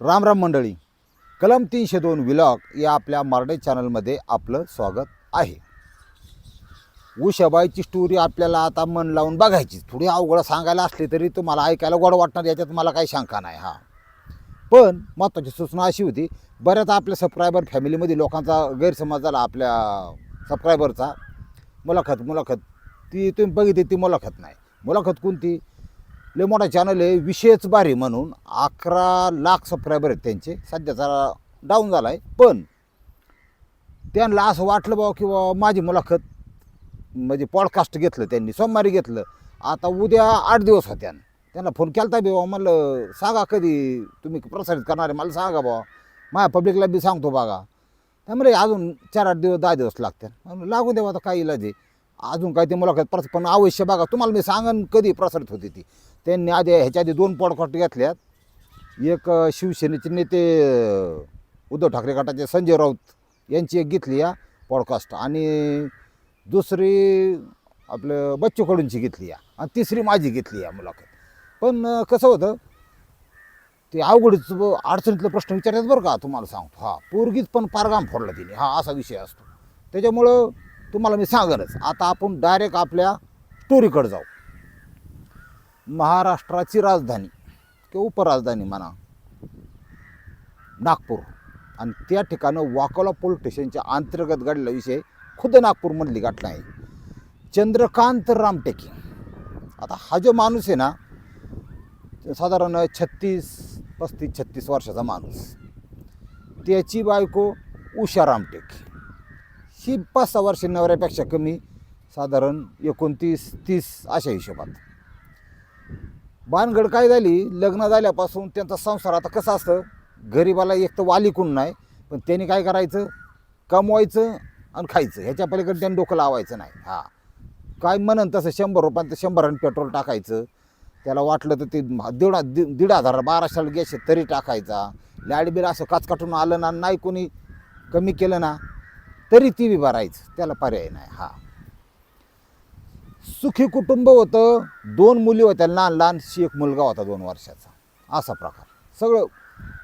रामराम मंडळी. कलम तीनशे दोन विलॉग या आपल्या मराठी चॅनलमध्ये आपलं स्वागत आहे. उषाबाईची स्टोरी आपल्याला आता मन लावून बघायची थोडी अवघड सांगायला असली तरी तुम्हाला ऐकायला गोड वाटणार याच्यात मला काही शंका नाही हा. पण महत्त्वाची सूचना अशी होती बऱ्याच आपल्या सबस्क्रायबर फॅमिलीमध्ये लोकांचा गैरसमज झाला आपल्या सबस्क्रायबरचा मुलाखत मुलाखत. ती तुम्ही बघितली ती मुलाखत नाही. मुलाखत कोणती? लय मोठा चॅनल आहे विशेष बारी म्हणून. अकरा लाख सबस्क्रायबर आहेत त्यांचे. सध्या जरा डाऊन झाला आहे पण त्यांना असं वाटलं बाबा की बाबा माझी मुलाखत म्हणजे पॉडकास्ट घेतलं त्यांनी सोमवारी घेतलं. आता उद्या आठ दिवस होत्या. त्यांना फोन केला बी बाबा म्हणलं सांगा कधी तुम्ही प्रसारित करणार आहे? मला सांगा बाबा. माझ्या पब्लिकला बी सांगतो बघा. त्यामुळे अजून चार आठ दिवस दहा दिवस लागतात म्हणलं लागू देवा आता काय इलाज आहे? अजून काय ते मुलाखत प्रस पण अवश्य बघा तुम्हाला मी सांगन कधी प्रसारित होती ती. त्यांनी आधी ह्याच्या आधी दोन पॉडकास्ट घेतल्यात. एक शिवसेनेचे नेते उद्धव ठाकरे गटाचे संजय राऊत यांची एक घेतली या पॉडकास्ट आणि दुसरी आपलं बच्चू कडूंची घेतली या. आणि तिसरी माझी घेतली या मुलाखत. पण कसं होतं ते अवघडच व अडचणीतला प्रश्न विचारतात बरं का तुम्हाला सांगतो. हा पोरगीच पण पारगाम फोडला तिने. हा असा विषय असतो. त्याच्यामुळं तुम्हाला मी सांगेनच आता आपण डायरेक्ट आपल्या स्टोरीकडे जाऊ. महाराष्ट्राची राजधानी किंवा उपराजधानी म्हणा नागपूर. आणि त्या ठिकाणं वाकोला पोलीस स्टेशनच्या अंतर्गत घडलेला विषय खुद्द नागपूरमधली घटना आहे. चंद्रकांत रामटेके. आता हा जो माणूस आहे ना साधारण छत्तीस पस्तीस छत्तीस वर्षाचा माणूस. त्याची बायको उषा रामटेके. ही पाच सहा वर्ष नवऱ्यापेक्षा कमी साधारण एकोणतीस तीस अशा हिशोबात. भानगड काय झाली? लग्न झाल्यापासून त्यांचा संसार आता कसं असतं? गरीबाला एक तर वालिकून नाही पण त्यांनी काय करायचं? कमवायचं आणि खायचं. ह्याच्या पलीकडे त्यांनी डोकं लावायचं नाही. हा. काय म्हणन तसं शंभर रुपयात शंभरानं पेट्रोल टाकायचं. त्याला वाटलं तर ते दीड दि- दीड हजार बाराशेला गॅस तरी टाकायचा. लाइट बिल असं काचकाटून आलं ना नाही कोणी कमी केलं ना तरी ती बी भरायचं. त्याला पर्याय नाही. हा. सुखी कुटुंब होतं दोन मुली होत्या लहान लहान शी एक मुलगा होता दोन वर्षाचा. असा प्रकार. सगळं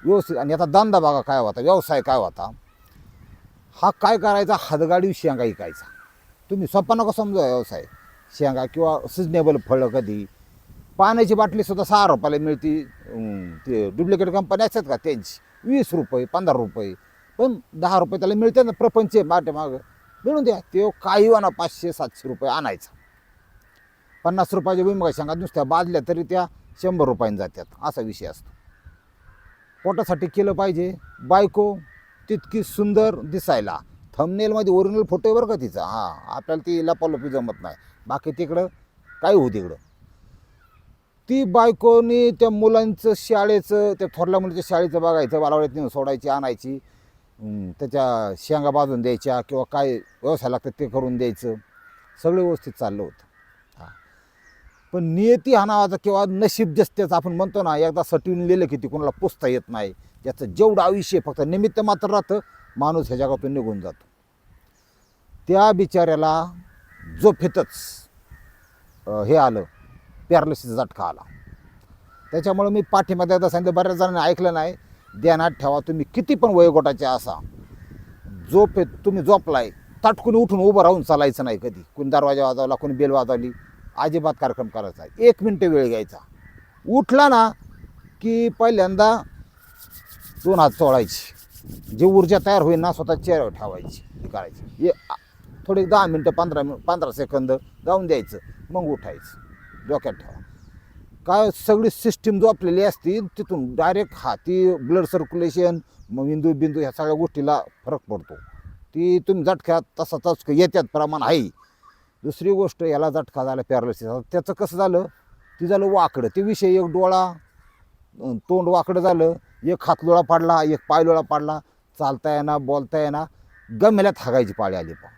व्यवस्थित. आणि आता दांदा बागा काय होता व्यवसाय काय होता. हा काय करायचा? हातगाडी शेंगा इकायचा तुम्ही सोपा नका समजा व्यवसाय. शेंगा किंवा सिजनेबल फळं कधी. पाण्याची बाटलीसुद्धा सहा रुपयाला मिळती. ते डुप्लिकेट कंपनी असतात का? त्यांची. वीस रुपये पंधरा रुपये. पण दहा रुपये त्याला मिळते ना प्रपंच माटे मागं. मिळून द्या. ते काही वाना पाचशे सातशे रुपये आणायचा. पन्नास रुपयाच्या भुईमुगा शेंगा नुसत्या बाजल्या तरी त्या शंभर रुपयाने जातात. असा विषय असतो. पोटासाठी केलं पाहिजे. बायको तितकी सुंदर दिसायला. थंबनेलमध्ये ओरिजिनल फोटो आहे बरं का तिचा? हां आपल्याला ती लपालपी जमत नाही. बाकी तिकडं काय होऊ तिकडं. ती बायकोनी त्या मुलांचं शाळेचं त्या थोरल्या मुलीच्या शाळेचं बघायचं बालावडीत नेऊन सोडायची आणायची त्याच्या शेंगा बाजून द्यायच्या किंवा काय व्यवसाय लागतं ते करून द्यायचं. सगळं व्यवस्थित चाललं होतं. पण नियती हा नावाचा किंवा नशीब जस्त्याचं आपण म्हणतो ना एकदा सटवून लिहिलं की ती कोणाला पुसता येत नाही. याचं जेवढं आयुष्य फक्त निमित्त मात्र राहतं माणूस ह्या जगातून निघून जातो. त्या बिचाऱ्याला जोफेतच हे आलं पॅरालिसिसचा झटका आला. त्याच्यामुळं मी पाठीमध्ये एकदा सांगितलं बऱ्याच जणांनी ऐकलं नाही ध्यानात ठेवा तुम्ही किती पण वयोगटाचे असा. झोप तुम्ही झोपलाय ताटकून उठून उभं राहून चालायचं नाही कधी. कोणी दरवाजा वाजवला कोणी बेल वाजवली. अजिबात कार्यक्रम करायचा एक मिनटं वेळ घ्यायचा. उठला ना की पहिल्यांदा दोन हात चोळायची. जी ऊर्जा तयार होईल ना स्वतः चेहऱ्यावर ठेवायची. हे करायची. हे थोडे दहा मिनटं पंधरा मिन पंधरा सेकंद जाऊन द्यायचं. मग उठायचं. डोक्यात ठेवा. काय सगळी सिस्टीम जोपलेली असती तिथून डायरेक्ट हा ती ब्लड सर्क्युलेशन मग बिंदू बिंदू ह्या सगळ्या गोष्टीला फरक पडतो. ती तुम्ही झटक्यात तसा तस येत्यात प्रमाण आहे. दुसरी गोष्ट याला झटका झाला पॅरालिसिस त्याचं कसं झालं? ते झालं वाकडं. ते विषय एक डोळा तोंड वाकडं झालं. एक हात लोळा पाडला एक पाय लोळा पाडला. चालता येणार बोलता येणार गमेल्यात हागायची पाळी आली पण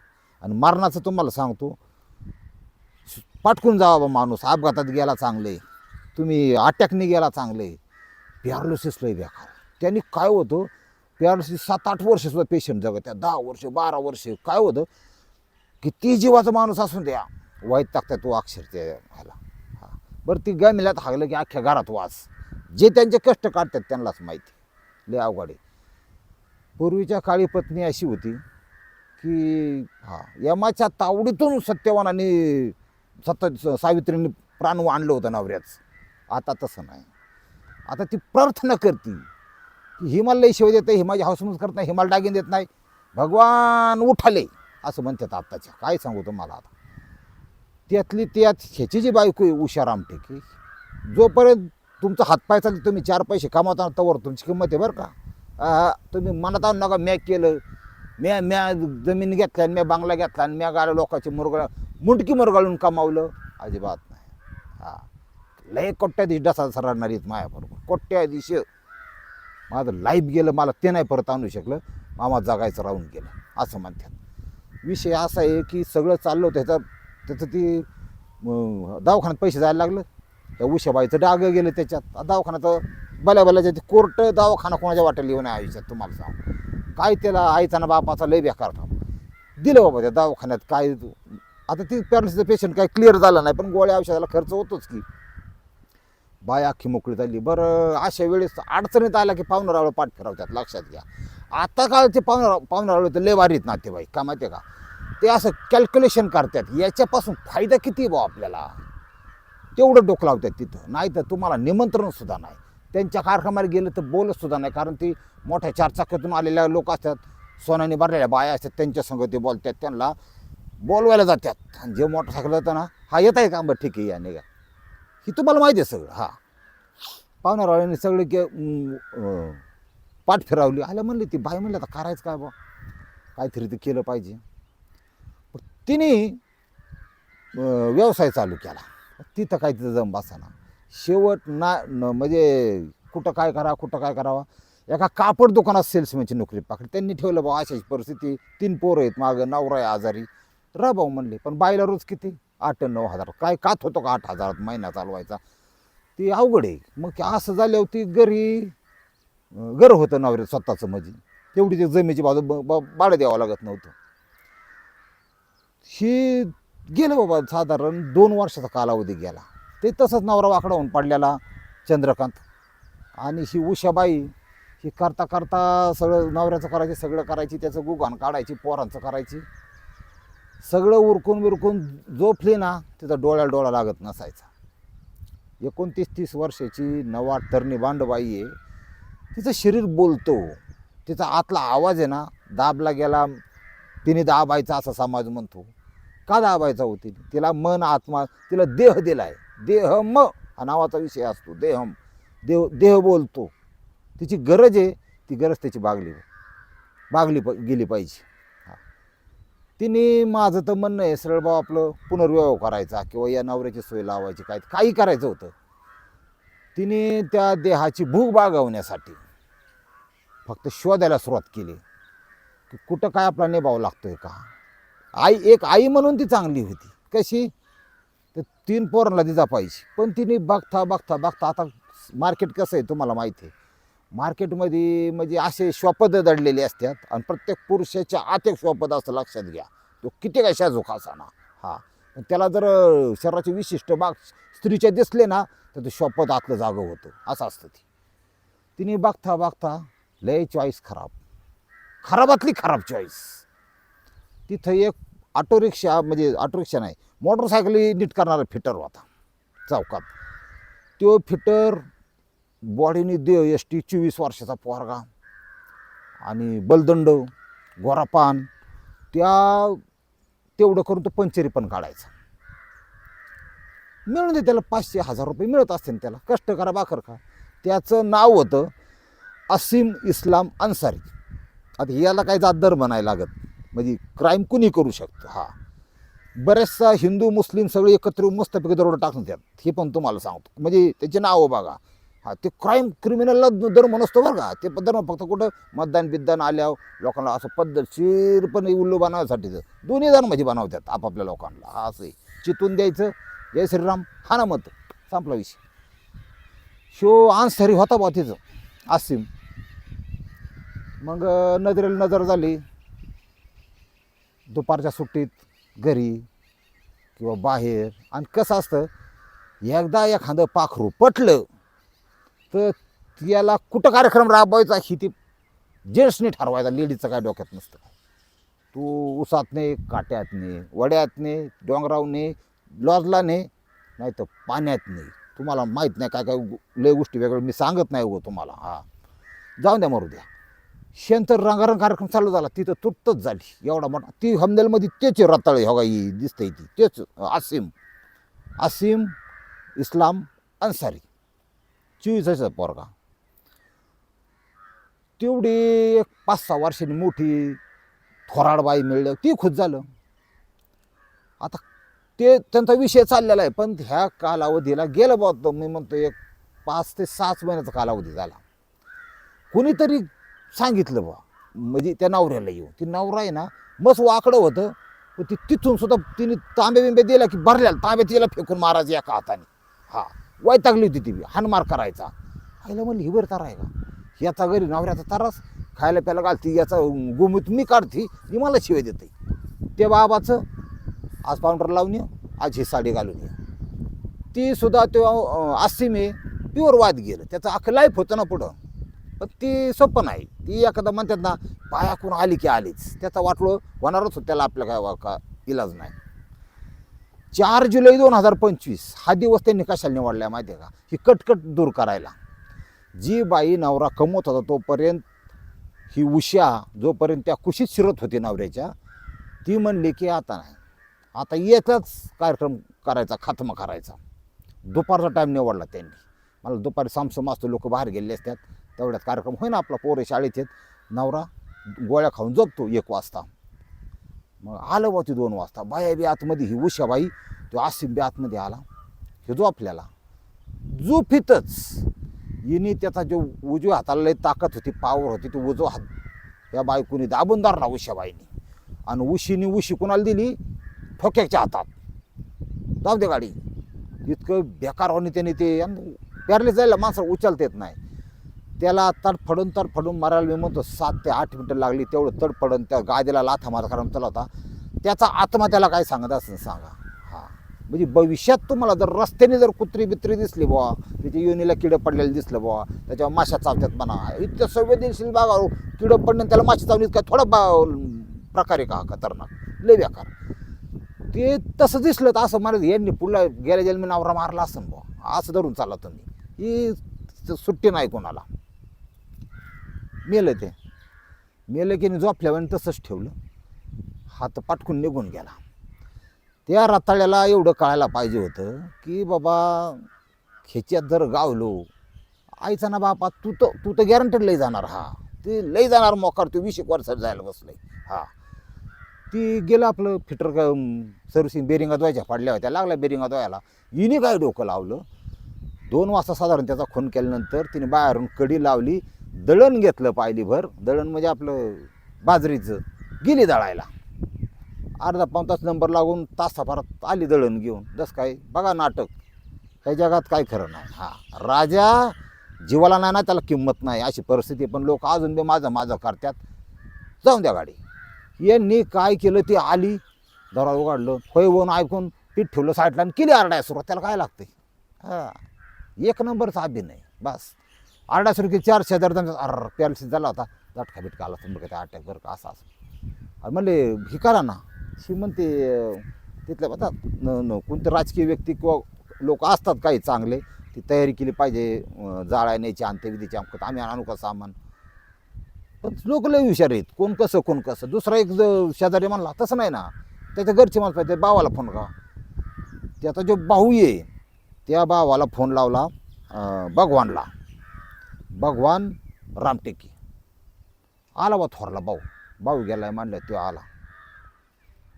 आणि मरणाचं तुम्हाला सांगतो पाटकून जावा बा माणूस. अपघातात गेला चांगले. तुम्ही अटॅकने गेला चांगले. पॅरालिसिस लय बेकार. त्यांनी काय होतं? पॅरालिसिस सात आठ वर्ष सुद्धा पेशंट जगत त्या दहा वर्ष बारा वर्ष काय होतं? किती जीवाचा माणूस असून द्या वाईट टाकतात तो अक्षर ते ह्याला. हां. बरं ती गमिल्यात हागलं की अख्ख्या घरात वास. जे त्यांचे कष्ट काढतात त्यांनाच माहिती. लय अवघड आहे. पूर्वीच्या काळी पत्नी अशी होती की हां यमाच्या तावडीतून सत्यवानाने सत्ता सावित्रीने प्राण आणलं होतं नवऱ्याच. आता तसं नाही. आता ती प्रार्थना करते. की हिमालय लई शिव देत ही माझी करत नाही हिमाल डागिन देत नाही. भगवान उठाले. असं म्हणतात आत्ताच्या. काय सांगू तुम्हाला आता? त्यातली त्यात ह्याची जी बायको आहे उषा रामटेके जोपर्यंत तुमचा हातपाय चालतो तुम्ही चार पैसे कमावता तवर तुमची किंमत आहे बरं का? तुम्ही मनात आणू नका म्या केलं म्या म्या जमीन घेतल्या आणि म्या बांगला घेतला आणि म्या गाड्या लोकांची मुरगळ मुंडकी मुरगाळून कमावलं अजिबात नाही. हा. लय कोट्याधीश डसा सरणार आहेत कोट्या कोट्याधीश माझं लाईफ गेलं मला ते नाही परत आणू शकलं मामा जगायचं राहून गेलं असं म्हणतात. विषय असा आहे की सगळं चाललं त्याचा त्याचं ती दवाखान्यात पैसे जायला लागलं. त्या उशाबाईचं डाग गेलं त्याच्यात. दवाखान्यात भल्या भल्याच्या कोर्ट दवाखाना कोणाच्या वाटेल येऊन नाही आयुष्यात तुम्हाला सांग? काय त्याला आईचा ना बापाचा लय बेकार काम दिलं बाबा त्या दवाखान्यात काय आता ती पॅरालिसिसचं पेशंट काय क्लिअर झालं नाही पण गोळ्या औषधाला खर्च होतोच की. बाय अख्खी मोकळी झाली. बरं अशा वेळेस अडचणीत आला की पाहुणरावळ पाठ फिरवतात लक्षात घ्या. आता काळचे पाहुणा पाहुणरावळ तर लय भारीत नातेवाईक का माहिती आहे का? ते असं कॅल्क्युलेशन करतात याच्यापासून फायदा किती बा आपल्याला? तेवढं डोकं लावतात तिथं. नाही तर तुम्हाला निमंत्रणसुद्धा नाही. त्यांच्या कार्यक्रमाला गेलं तर बोलत सुद्धा नाही कारण ती मोठ्या चारचाक्यातून आलेल्या लोक असतात सोन्याने भरलेल्या बाया असतात त्यांच्या संग ते बोलतात त्यांना बोलवायला जातात. आणि जे मोटरसायकल जातं ना हा येत आहे का? बरं ठीक आहे या निघा. ही तुम्हाला माहिती आहे सगळं हां. पाहुणारावाने सगळे के पाठ फिरावली. आल्या म्हणली ती बाई म्हणली आता करायचं काय बा? काहीतरी ते केलं पाहिजे. तिने व्यवसाय चालू केला. तिथं काय तिथं जम बसाना शेवट ना म्हणजे कुठं काय करा कुठं काय करावं? एका कापड दुकानात सेल्समॅनची नोकरी पाकडी त्यांनी ठेवलं भाऊ अशाची परिस्थिती. तीन पोरं आहेत मागं नवरा आहे आजारी. रा भाऊ म्हणले पण बाईला रोज किती? आठ नऊ हजार. काय कात होतो का आठ हजारात? महिना चालवायचा. ती अवघड आहे. मग असं झाल्यावर ती घरी घर होतं नवऱ्या स्वतःचं म्हणजे. तेवढी ते जमिनीची बाजू ब- ब- भाडं द्यावं लागत नव्हतं. हे गेलं बाबा साधारण दोन वर्षाचा कालावधी गेला. ते तसंच नवरा वाकडा होऊन पडलेला चंद्रकांत. आणि ही उषाबाई ही करता करता सगळं नवऱ्याचं करायची सगळं करायची त्याचं गुगान काढायची पोरांचं करायची. सगळं उरकून विरकून झोपली ना तिचा डोळ्याला डोळा लागत नसायचा. एकोणतीस तीस वर्षाची नवा तरणी बांडबाई आहे. तिचं शरीर बोलतो. तिचा आतला आवाज आहे ना दाबला गेला तिने दाबायचा असा समाज म्हणतो. का दाबायचा होती तिला मन आत्मा तिला देह दिलाय. म हा नावाचा विषय असतो देहम. देव देह बोलतो. तिची गरज आहे ती गरज त्याची बागली बागली प गेली पाहिजे. तिने माझं तर म्हणणं आहे सरळ भाऊ आपलं पुनर्विवाह करायचा किंवा या नवऱ्याची सोय लावायची काय काही करायचं होतं. तिने त्या देहाची भूक बागवण्यासाठी फक्त शोधायला सुरुवात केली. की कुठं काय आपला निभाव लागतोय का? आई एक आई म्हणून ती चांगली होती. कशी? तर तीन पोरांना ती जपायची पण तिने बघता बघता बघता आता मार्केट कसं आहे तुम्हाला माहिती आहे. मार्केटमध्ये म्हणजे असे श्वापद दडलेले असतात आणि प्रत्येक पुरुषाच्या आत एक श्वापद असतं लक्षात घ्या. तो किती कशा झोका असाना हा. पण त्याला जर शरीराचे विशिष्ट भाग स्त्रीचे दिसले ना तर ते शॉपत आतलं जागं होतं. असं असतं ती. तिने बघता बघता लय चॉईस खराब. खराबातली खराब चॉईस तिथं एक ऑटो रिक्षा म्हणजे ऑटो रिक्षा नाही मोटरसायकली नीट करणारा फिटर होता चौकात. तो फिटर बॉडीने दे एस टी चोवीस वर्षाचा पोरगा आणि बलदंड गोरापान त्या तेवढं करून तो पंचरी पण काढायचा. मिळून दे त्याला पाचशे हजार रुपये मिळत असतील त्याला. कष्ट करा बाकर खा. त्याचं नाव होतं असीम इस्लाम अन्सारी. आता याला काय जात दर म्हणायला लागत? म्हणजे क्राईम कुणी करू शकतं? हा. बऱ्याचसा हिंदू मुस्लिम सगळे एकत्र येऊन मस्तपैकी दरोडा टाकून त्यात हे पण तुम्हाला सांगतो. म्हणजे त्याचे नावं बघा. हा ते क्राईम क्रिमिनलला धर्म नसतो बरं का. ते धर्म फक्त कुठं? मतदान बिद्दान आल्यावर लोकांना असं पद्धतशीरपणे उल्लू बनवण्यासाठी दोन्ही धर्माची बनवतात आपापल्या लोकांना. हा असं आहे. चितून द्यायचं जय श्रीराम. हा ना मत. संपला विषय. शो आन्सरी होता बा तिचं. आसिम. मग नजरेला नजर झाली. दुपारच्या सुट्टीत घरी किंवा बाहेर. आणि कसं असतं एकदा एखादं पाखरू पटलं तर याला कुठं कार्यक्रम राबवायचा ही ती जेंट्सने ठरवायचा लेडीजचं काय डोक्यात नसतं. तू उसातने काट्यातने वड्यातने डोंगरावने लॉजला नाही तर नाही तुम्हाला माहीत नाही काय काय लय गोष्टी वेगळ्या. मी सांगत नाही गो तुम्हाला. हा. जाऊन द्या मरू द्या. शेंतर रंगारंग कार्यक्रम चालू झाला तिथं तुटतच झाली. एवढा मोठा ती हमदेलमध्ये तेच रताळे हो ही दिसतंय ती. तेच आसिम. आसिम इस्लाम अन्सारी. चोवीसाचा पोरगा. तेवढी एक पाच सहा वर्षांनी मोठी थोराडबाई मिळलं. ती खुश झालं. आता ते त्यांचा विषय चाललेला आहे. पण ह्या कालावधीला गेलं बघतो मी म्हणतो एक पाच ते सात महिन्याचा कालावधी झाला. कुणीतरी सांगितलं बा म्हणजे त्या नवऱ्याला येऊ ती नवरा आहे ना मस्त वाकडं होतं. पण ती तिथून सुद्धा तिने तांबे बिंबे दिला की भरल्या तांबे तिला फेकून महाराज एका हाताने. हा वैतागली होती ती हानमार करायचा. आईला म्हणलं ही बरं तारा आहे का? याचा घरी नवऱ्याचा तारास खायला प्यायला घालती याचा गुमूत मी काढती ती मला शिवाय देते. ते बाबाचं आज पावडर लावून ये आज ही साडी घालून ये. ती सुद्धा तेव्हा आसिम मी प्युअर वाद गेलं. त्याचं अख्खं लाईफ होतं ना पुढं. पण ती सोपं नाही. ती एखादा म्हणतात ना पायाकून आली की आलीच. त्याचा वाटलो होणारच होतं त्याला आपल्या काय का इलाज नाही. चार जुलै दोन हजार पंचवीस हा दिवस त्यांनी कशाला निवडला माहिती आहे का? ही कटकट दूर करायला. जी बाई नवरा कमवत होता तोपर्यंत ही उषा जोपर्यंत त्या कुशीत शिरत होती नवऱ्याच्या ती म्हणली की आता नाही. आता येतच कार्यक्रम करायचा खात्मा करायचा. दुपारचा टाईम निवडला त्यांनी. मला दुपारी सामसम असतो लोक बाहेर गेले असतात. तेवढ्यात कार्यक्रम होईना आपला पोरे शाळेत येत. नवरा गोळ्या खाऊन जगतो एक वाजता. मग आलं बा ती दोन वाजता. बाया बी आतमध्ये ही उषा बाई तो आसिम बी आतमध्ये आला. हे जो आपल्याला जुफीतच हिने त्याचा जो उजव्या हाताला लय ताकद होती पावर होती तो उजवा हात. या बायकोनी दाबून धरला उषाबाईनी. आणि उशीने उशी कुणाला दिली? ठोक्याच्या हातात जाऊ दे गाडी. इतकं बेकार होणे त्याने ते. प्यारले जायला माणसं उचलता येत नाही. त्याला तडफडून तडफडून मारायला मी म्हणतो सात ते आठ मिनटं लागली तेवढं तडफडून त्या गादीला लाथा मारा कारण चला होता. त्याचा आत्मा त्याला काय सांगत असं सांगा. हा. म्हणजे भविष्यात तुम्हाला जर रस्त्याने जर कुत्री बित्री दिसली बुवा त्याच्या योनीला किडं पडलेलं दिसलं बुवा त्याच्यावर माशा चावतात म्हणा इतकं संवेदनशील बागा किडं पडणं त्याला माशा चावणी काय थोडा बा प्रकारे का खतरनाक? लय बेकार. ते तसं दिसलं तर असं मला यांनी पुढला गेल्या जन्मी नवरा मारला असं बुवा. असं धरून चालला तुम्ही. ही सुट्टी नाही कोणाला. मेलं ते. मेलं की झोपल्यावर तसंच ठेवलं. हात पाटकून निघून गेला. त्या रताळ्याला एवढं कळायला पाहिजे होतं की बाबा खेच्यात जर गावलो. आईचा ना बापा तू तर तू तर गॅरंटेड लई जाणार हा. ते लई जाणार मोकार तू वीस एक वर्षात जायला बसलंय. हा. ती गेलं आपलं फिटर सर्व्हिसिंग बेरिंगा धुवायच्या पाडल्या होत्या लागल्या बेरिंगा धुवायला. हिने काय डोकं लावलं? दोन वाजता साधारण त्याचा खून केल्यानंतर तिने बाहेरून कडी लावली दळण घेतलं पायलीभर. दळण म्हणजे आपलं बाजरीचं गेली दळायला. अर्धा पाऊण तास नंबर लागून तासाभरात आली दळण घेऊन. जसं काय? बघा नाटक. ह्या जगात काय खरं नाही. हा राजा जीवाला नाही ना त्याला किंमत नाही. अशी परिस्थिती पण लोक अजून बी माझं माझं करतात. जाऊन द्या गाडी. यांनी काय केलं ती आली दरवाजा उघडलं होय होऊन ऐकून पीठ ठेवलं साईडला आणि केली आरडाय सुरुवात. त्याला काय लागते हां. एक नंबरचा अभिनय बस. आरडा सुरू की चार शेजार अर पॅरलिसिस झाला होता. झटका बिटका आला तुम्ही काय अटॅक बरं का असं असं. म्हणले ही करा ना. शी म्हणते तिथल्या बघा न न कोणते राजकीय व्यक्ती किंवा लोक असतात काही चांगले ती तयारी केली पाहिजे जाळ्या न्यायची अंत्यविधीची अमकत आम्ही आणू का सामान? पण लोक लय हुशार आहेत. कोण कसं कोण कसं. दुसरा एक जो शेजारी म्हणला तसं नाही ना. त्याच्या घरचे माणसं पाहिजे भावाला फोन का त्याचा जो भाऊ आहे त्या भावाला फोन लावला अं, भगवानला. भगवान रामटेकी. आला बा थोरला भाऊ. भाऊ गेलाय मानलं तो आला.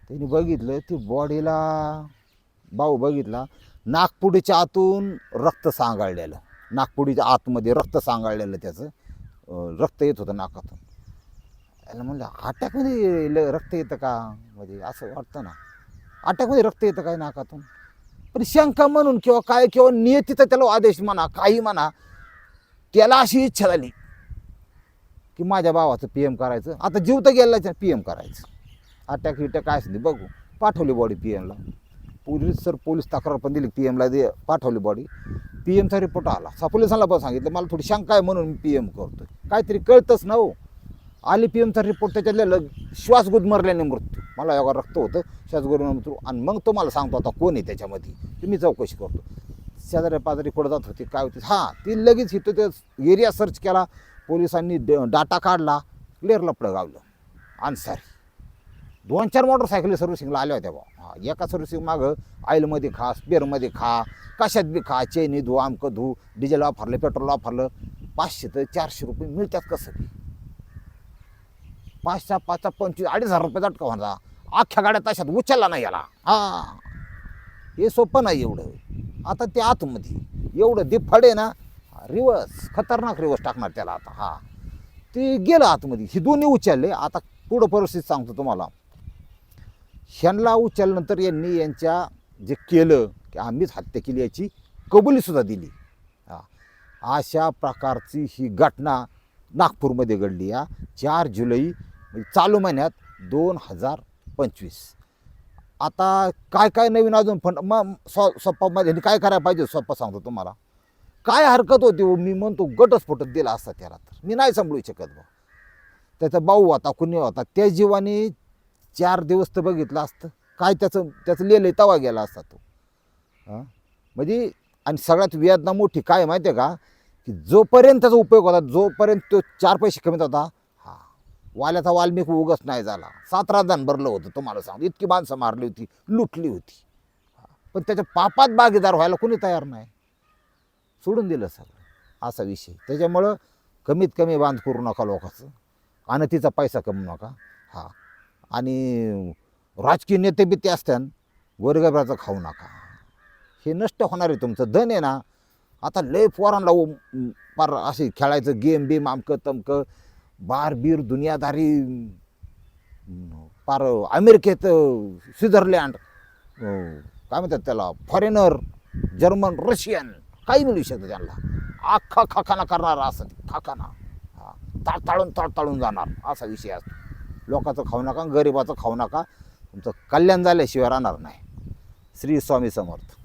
त्यांनी बघितलं ती बॉडीला भाऊ बघितला नागपुडीच्या आतून रक्त सांगाळलेलं. नागपुडीच्या आतमध्ये रक्त सांगाळलेलं त्याचं. रक्त येत होतं नाकातून. याला म्हणलं अटॅकमध्ये ल- रक्त येतं का? म्हणजे असं वाटतं ना. अटॅकमध्ये रक्त येतं काय नाकातून? पण शंका म्हणून किंवा काय किंवा नियतीचा त्याला आदेश म्हणा काही म्हणा त्याला अशी इच्छा झाली की माझ्या भावाचं पी एम करायचं. आता जीव तर गेलाच पी एम करायचं. अटॅक विटॅक काय असली बघू. पाठवली बॉडी पी एमला पोलीस सर पोलीस तक्रार पण दिली पी एमला दे पाठवली बॉडी पी एमचा रिपोर्ट आला. सा पोलिसांना पण सांगितलं मला थोडी शंका आहे म्हणून मी पी एम करतोय. काहीतरी कळतंच ना हो. आली पी एमचा रिपोर्ट त्याच्यातल्या श्वास गुदमरल्याने मृत्यू. मला एवढा रक्त होतं श्वास गुदमर मृत्यू. आणि मग तो मला सांगतो आता कोण आहे त्याच्यामध्ये? तुम्ही मी चौकशी करतो. शेजाऱ्या पाजारी कुठं जात होती काय होती? हां ती लगेच इथं ते एरिया सर्च केला. पोलिसांनी डाटा काढला क्लिअर लपडं गावलं. आन्सर दोन चार मोटरसायकली सर्व्हिसिंगला आल्या होत्या बा एका सर्व्हिसिंग मागं ऑइलमध्ये खा स्पेअरमध्ये खा कशात बी खा चेनी धू आमकं धू डिझेल वापरलं पेट्रोल वापरलं पाचशे तर चारशे रुपये मिळतात कसं? बी पाचशा पाचचा पंचवीस अडीच हजार रुपये अटका म्हणता अख्ख्या गाड्या तशात उचलला नाही याला. हा. हे सोपं नाही एवढं. आता ते आतमध्ये एवढं दिफाडे ना रिवर्स खतरनाक रिवर्स टाकणार त्याला आता. हा. ते गेलं आतमध्ये. ही दोन्ही उचलले. आता पुढं परिस्थिती सांगतो तुम्हाला. ह्यांना उचलल्यानंतर यांनी यांच्या जे केलं की आम्हीच हत्या केली याची कबुलीसुद्धा दिली. अशा प्रकारची ही घटना नागपूरमध्ये घडली या चार जुलै म्हणजे चालू महिन्यात दोन हजार पंचवीस. आता काय काय नवीन अजून फंड मग स्व स्वप्पामध्ये काय करायला पाहिजे स्वप्पा सांगतो तुम्हाला. काय हरकत होती हो? मी म्हणतो गटस्फोटत दिला असता त्याला तर. मी नाही सांभाळू शकत बा. त्याचा भाऊ होता कुणी होता त्या जीवाने चार दिवस तर बघितलं असतं. काय त्याचं त्याचं लिहिलं तवा गेला असता तो. हां? म्हणजे आणि सगळ्यात वेदना मोठी काय माहिती आहे का? की जोपर्यंत त्याचा उपयोग होता जोपर्यंत तो चार पैसे कमीत होता हा वाल्याचा वाल्मिक उगस नाही झाला. सात राजधान भरलं होतं तुम्हाला सांग इतकी माणसं मारली होती लुटली होती. पण त्याच्या पापात भागीदार व्हायला कोणी तयार नाही. सोडून दिलं सगळं. असा विषय त्याच्यामुळं कमीत कमी बांध करू नका लोकांचं. आणि तिचा पैसा कमवू नका. हां. आणि राजकीय नेते बी ते असतात गोरगरिबाचं खाऊ नका. हे नष्ट होणार आहे तुमचं. धन आहे ना आता लय पोरांना उ- पार असे खेळायचं गेम बीम आमकं तमकं. बार बीर दुनियादारी पार अमेरिकेत स्वित्झर्लंड काय म्हणतात त्याला फॉरेनर जर्मन रशियन काही मिळू शकतं त्यांना. अख्खा खाखाना करणार असं खाखाना. हा ताळताळून ताळताळून जाणार असा विषय असतो. लोकांचं खाऊ नका गरिबाचं खाऊ नका. तुमचं कल्याण झाल्याशिवाय राहणार नाही. श्री स्वामी समर्थ.